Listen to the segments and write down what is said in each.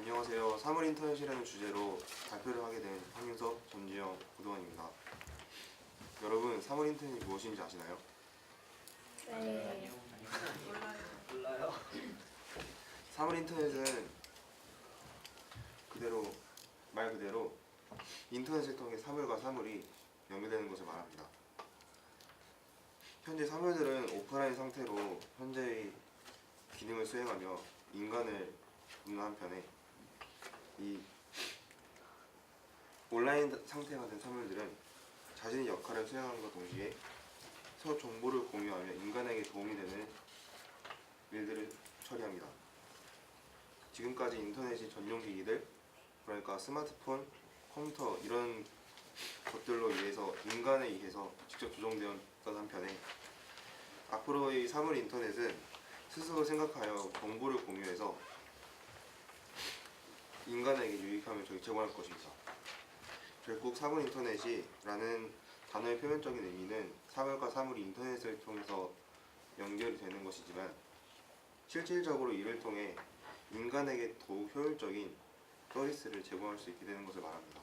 안녕하세요. 사물 인터넷이라는 주제로 발표를 하게 된 황윤석, 전지영, 고동원입니다. 여러분, 사물 인터넷이 무엇인지 아시나요? 네. 몰라요. 사물 인터넷은 그대로 말 그대로 인터넷을 통해 사물과 사물이 연결되는 것을 말합니다. 현재 사물들은 오프라인 상태로 현재의 기능을 수행하며 인간을 돕는 한편에 이 온라인 상태가 된 사물들은 자신의 역할을 수행함과 동시에 서로 정보를 공유하며 인간에게 도움이 되는 일들을 처리합니다. 지금까지 인터넷이 전용 기기들 그러니까 스마트폰, 컴퓨터 이런 것들로 의해서 인간에 의해서 직접 조정되었던 한편에 앞으로의 사물 인터넷은 스스로 생각하여 정보를 공유해서 인간에게 유익함을 저희 제공할 것입니다. 결국 사물 인터넷이라는 단어의 표면적인 의미는 사물과 사물이 인터넷을 통해서 연결이 되는 것이지만 실질적으로 이를 통해 인간에게 더욱 효율적인 서비스를 제공할 수 있게 되는 것을 말합니다.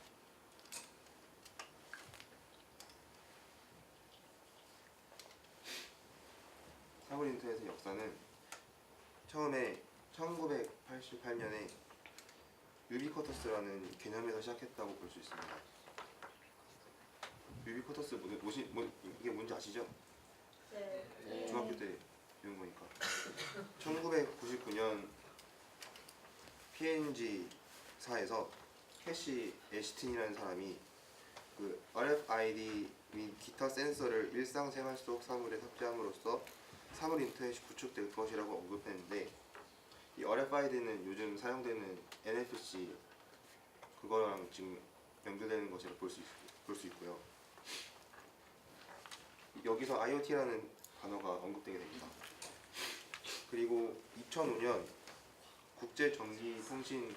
사물 인터넷의 역사는 처음에 1988년에 유비쿼터스라는 개념에서 시작했다고 볼 수 있습니다. 유비쿼터스 뭐, 뭐시, 뭐, 이게 뭔지 아시죠? 네. 중학교 때 배운 거니까. 1999년 PNG사에서 캐시 에시틴이라는 사람이 그 RFID 및 기타 센서를 일상생활 속 사물에 탑재함으로써 사물 인터넷이 구축될 것이라고 언급했는데 이 RFID는 요즘 사용되는 NFC 그거랑 지금 연결되는 것이라 볼수 있고요. 여기서 IoT라는 단어가 언급되게 됩니다. 그리고 2005년 국제 전기 통신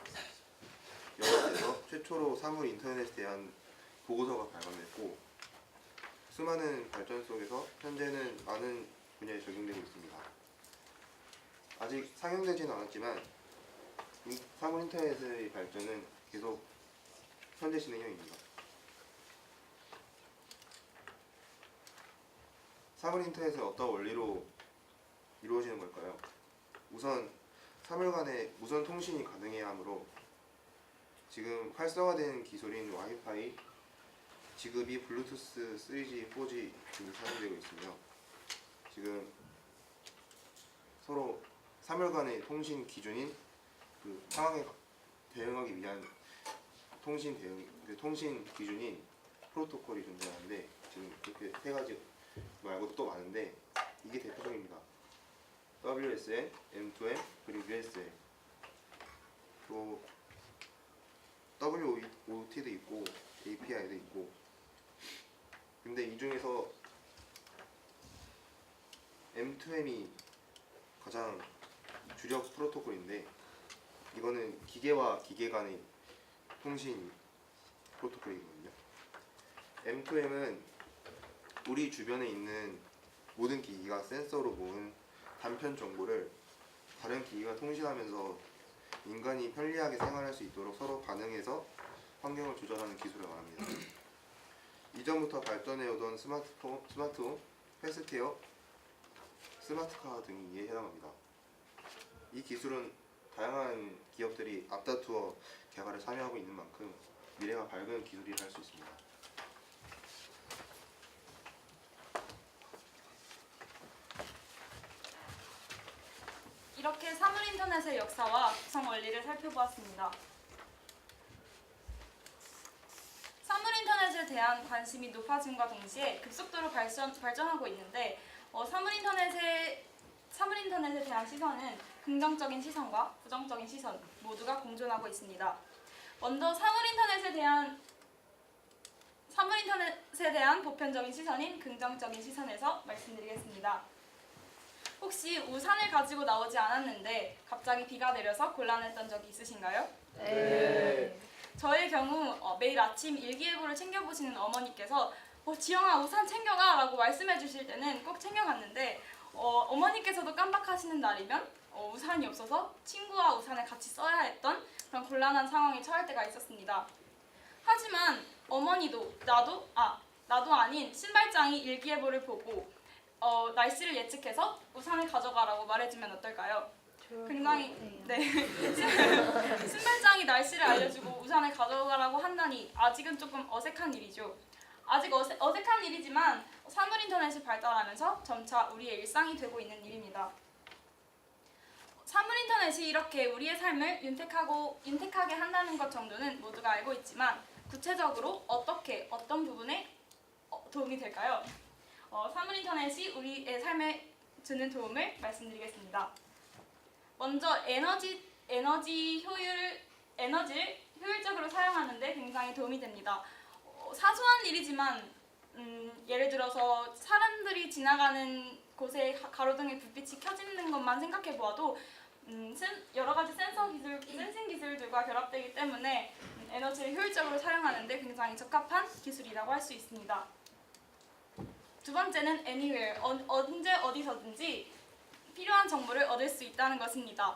연합에서 최초로 사물 인터넷에 대한 보고서가 발간됐고 수많은 발전 속에서 현재는 많은 분야에 적용되고 있습니다. 아직 상용되지는 않았지만 인- 사물 인터넷의 발전은 계속 현재 진행형입니다. 사물 인터넷은 어떤 원리로 이루어지는 걸까요? 우선 사물 간의 무선 통신이 가능해야 하므로 지금 활성화된 기술인 와이파이, 지급이 블루투스 3G, 4G 등이 사용되고 있으며 지금 서로 사물 간의 통신 기준인 그 상황에 대응하기 위한 통신 대응, 그 통신 기준인 프로토콜이 존재하는데 지금 이렇게 세 가지 말고 또 많은데 이게 대표적입니다. WSN, M2M, 그리고 USN. 또 WOT도 있고 API도 있고. 근데 이 중에서 M2M이 가장 주력 프로토콜인데 이거는 기계와 기계 간의 통신 프로토콜이거든요. M2M은 우리 주변에 있는 모든 기기가 센서로 모은 단편 정보를 다른 기기가 통신하면서 인간이 편리하게 생활할 수 있도록 서로 반응해서 환경을 조절하는 기술을 말합니다. 이전부터 발전해 오던 스마트폰, 스마트홈, 헬스케어, 스마트카 등이 이에 해당합니다. 이 기술은 다양한 기업들이 앞다투어 개발에 참여하고 있는 만큼 미래가 밝은 기술이라 할 수 있습니다. 이렇게 사물 인터넷의 역사와 구성 원리를 살펴보았습니다. 사물 인터넷에 대한 관심이 높아짐과 동시에 급속도로 발전, 발전하고 있는데 어, 사물 인터넷의 사물 인터넷에 대한 시선은 긍정적인 시선과 부정적인 시선 모두가 공존하고 있습니다. 먼저 사물 인터넷에 대한 사물 인터넷에 대한 보편적인 시선인 긍정적인 시선에서 말씀드리겠습니다. 혹시 우산을 가지고 나오지 않았는데 갑자기 비가 내려서 곤란했던 적이 있으신가요? 네. 저의 경우 어, 매일 아침 일기예보를 챙겨보시는 어머니께서 어, 지영아 우산 챙겨가 라고 말씀해 주실 때는 꼭 챙겨갔는데 어, 어머니께서도 깜빡하시는 날이면 어, 우산이 없어서 친구와 우산을 같이 써야 했던 그런 곤란한 상황에 처할 때가 있었습니다. 하지만 어머니도 나도 아 나도 아닌 신발장이 일기예보를 보고 어, 날씨를 예측해서 우산을 가져가라고 말해주면 어떨까요? 굉장히 네 신발장이 날씨를 알려주고 우산을 가져가라고 한다니 아직은 조금 어색한 일이죠. 아직 어색, 어색한 일이지만 사물 인터넷이 발달하면서 점차 우리의 일상이 되고 있는 일입니다. 사물 인터넷이 이렇게 우리의 삶을 윤택하고 윤택하게 한다는 것 정도는 모두가 알고 있지만 구체적으로 어떻게 어떤 부분에 어, 도움이 될까요? 어, 사물 인터넷이 우리의 삶에 주는 도움을 말씀드리겠습니다. 먼저 에너지 에너지 효율 에너지를 효율적으로 사용하는데 굉장히 도움이 됩니다. 어, 사소한 일이지만 음, 예를 들어서 사람들이 지나가는 곳에 가- 가로등에 불빛이 켜지는 것만 생각해 보아도 음, 센- 여러 가지 센서 기술, 센싱 기술들과 결합되기 때문에 음, 에너지를 효율적으로 사용하는데 굉장히 적합한 기술이라고 할 수 있습니다. 두 번째는 anywhere, 어, 언제 어디서든지 필요한 정보를 얻을 수 있다는 것입니다.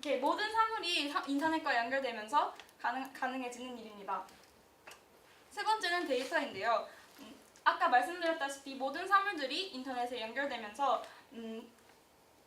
이렇게 모든 사물이 사- 인터넷과 연결되면서 가능, 가능해지는 일입니다. 세 번째는 데이터인데요. 음, 아까 말씀드렸다시피 모든 사물들이 인터넷에 연결되면서 음,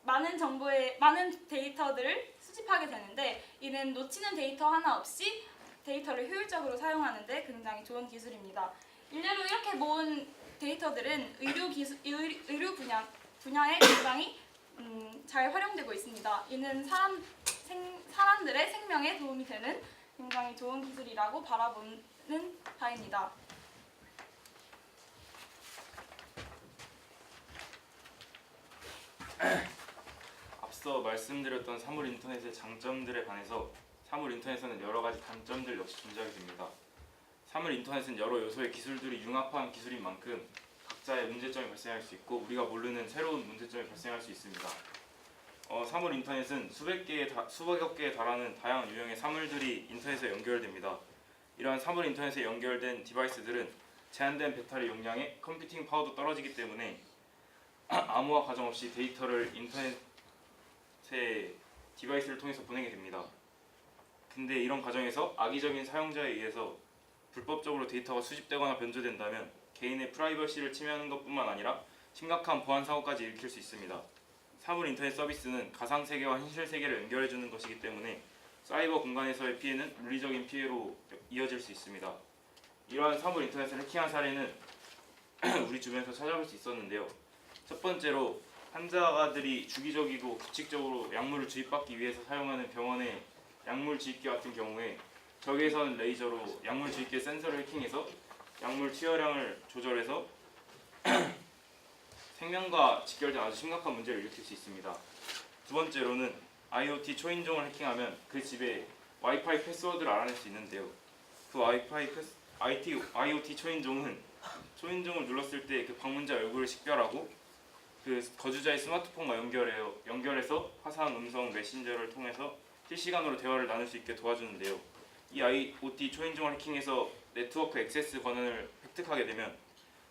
많은 정보의 많은 데이터들을 수집하게 되는데 이는 놓치는 데이터 하나 없이 데이터를 효율적으로 사용하는데 굉장히 좋은 기술입니다. 일례로 이렇게 모은 데이터들은 의료 기술 의- 의료 분야 분야에 굉장히 음, 잘 활용되고 있습니다. 이는 사람 생, 사람들의 생명에 도움이 되는 굉장히 좋은 기술이라고 바라보는 바입니다. 앞서 말씀드렸던 사물 인터넷의 장점들에 반해서 사물 인터넷에는 여러 가지 단점들 역시 존재하게 됩니다. 사물 인터넷은 여러 요소의 기술들이 융합한 기술인 만큼 각자의 문제점이 발생할 수 있고 우리가 모르는 새로운 문제점이 발생할 수 있습니다. 어, 사물 인터넷은 수백 개의 다, 수백여 개에 달하는 다양한 유형의 사물들이 인터넷에 연결됩니다. 이러한 사물 인터넷에 연결된 디바이스들은 제한된 배터리 용량에 컴퓨팅 파워도 떨어지기 때문에 암호화 과정 없이 데이터를 인터넷 새 디바이스를 통해서 보내게 됩니다. 근데 이런 과정에서 악의적인 사용자에 의해서 불법적으로 데이터가 수집되거나 변조된다면 개인의 프라이버시를 침해하는 것뿐만 아니라 심각한 보안 사고까지 일으킬 수 있습니다. 사물 인터넷 서비스는 가상 세계와 현실 세계를 연결해 주는 것이기 때문에 사이버 공간에서의 피해는 물리적인 피해로 이어질 수 있습니다. 이러한 사물 인터넷을 해킹한 사례는 우리 주변에서 찾아볼 수 있었는데요. 첫 번째로 환자들이 주기적이고 규칙적으로 약물을 주입받기 위해서 사용하는 병원의 약물 주입기 같은 경우에 적외선 레이저로 약물 주입기 센서를 해킹해서 약물 투여량을 조절해서 생명과 직결된 아주 심각한 문제를 일으킬 수 있습니다. 두 번째로는 IoT 초인종을 해킹하면 그 집에 와이파이 패스워드를 알아낼 수 있는데요. 그 와이파이 패스, IT, IoT 초인종은 초인종을 눌렀을 때 그 방문자 얼굴을 식별하고 그 거주자의 스마트폰과 연결해요. 연결해서 화상 음성 메신저를 통해서 실시간으로 대화를 나눌 수 있게 도와주는데요. 이 IoT 초인종을 해킹해서 네트워크 액세스 권한을 획득하게 되면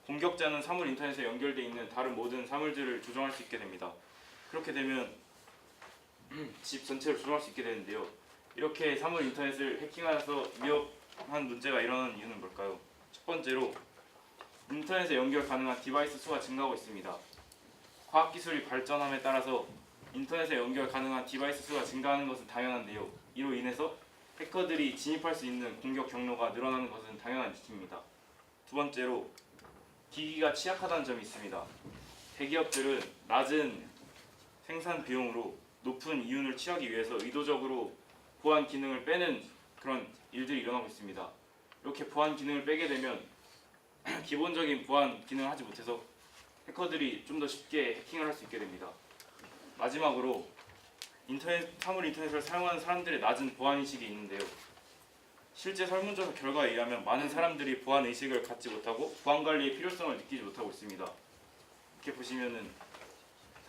공격자는 사물 인터넷에 연결되어 있는 다른 모든 사물들을 조정할 수 있게 됩니다. 그렇게 되면 집 전체를 조정할 수 있게 되는데요. 이렇게 사물 인터넷을 해킹하면서 위협한 문제가 일어나는 이유는 뭘까요? 첫 번째로 인터넷에 연결 가능한 디바이스 수가 증가하고 있습니다. 과학기술이 발전함에 따라서 인터넷에 연결 가능한 디바이스 수가 증가하는 것은 당연한데요. 이로 인해서 해커들이 진입할 수 있는 공격 경로가 늘어나는 것은 당연한 지입니다. 두 번째로 기기가 취약하다는 점이 있습니다. 대기업들은 낮은 생산 비용으로 높은 이윤을 취하기 위해서 의도적으로 보안 기능을 빼는 그런 일들이 일어나고 있습니다. 이렇게 보안 기능을 빼게 되면 기본적인 보안 기능을 하지 못해서 해커들이 좀 더 쉽게 해킹을 할 수 있게 됩니다. 마지막으로 인터넷 사물 인터넷을 사용하는 사람들의 낮은 보안 의식이 있는데요. 실제 설문조사 결과에 의하면 많은 사람들이 보안 의식을 갖지 못하고 보안 관리의 필요성을 느끼지 못하고 있습니다. 이렇게 보시면은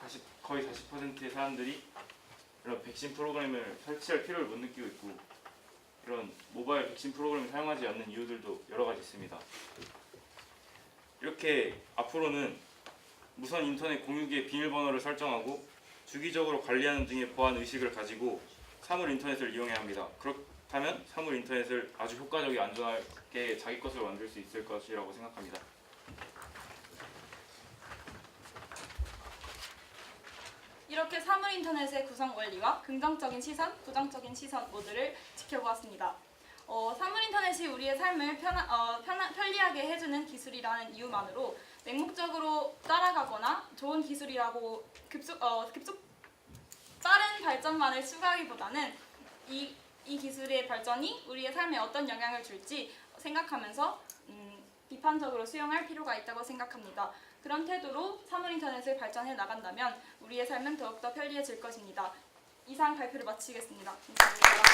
40, 거의 40%의 사람들이 이런 백신 프로그램을 설치할 필요를 못 느끼고 있고 이런 모바일 백신 프로그램을 사용하지 않는 이유들도 여러 가지 있습니다. 이렇게 앞으로는 무선 인터넷 공유기의 비밀번호를 설정하고 주기적으로 관리하는 등의 보안 의식을 가지고 사물 인터넷을 이용해야 합니다. 그렇 다면 사물 인터넷을 아주 효과적이고 안전하게 자기 것으로 만들 수 있을 것이라고 생각합니다. 이렇게 사물 인터넷의 구성 원리와 긍정적인 시선, 부정적인 시선 모두를 지켜보았습니다. 어, 사물 인터넷이 우리의 삶을 편하, 어, 편하, 편리하게 해주는 기술이라는 이유만으로 맹목적으로 따라가거나 좋은 기술이라고 급속, 어, 급속 빠른 발전만을 추구하기보다는 이, 이 기술의 발전이 우리의 삶에 어떤 영향을 줄지 생각하면서 음, 비판적으로 수용할 필요가 있다고 생각합니다. 그런 태도로 사물 인터넷을 발전해 나간다면 우리의 삶은 더욱더 편리해질 것입니다. 이상 발표를 마치겠습니다. 감사합니다.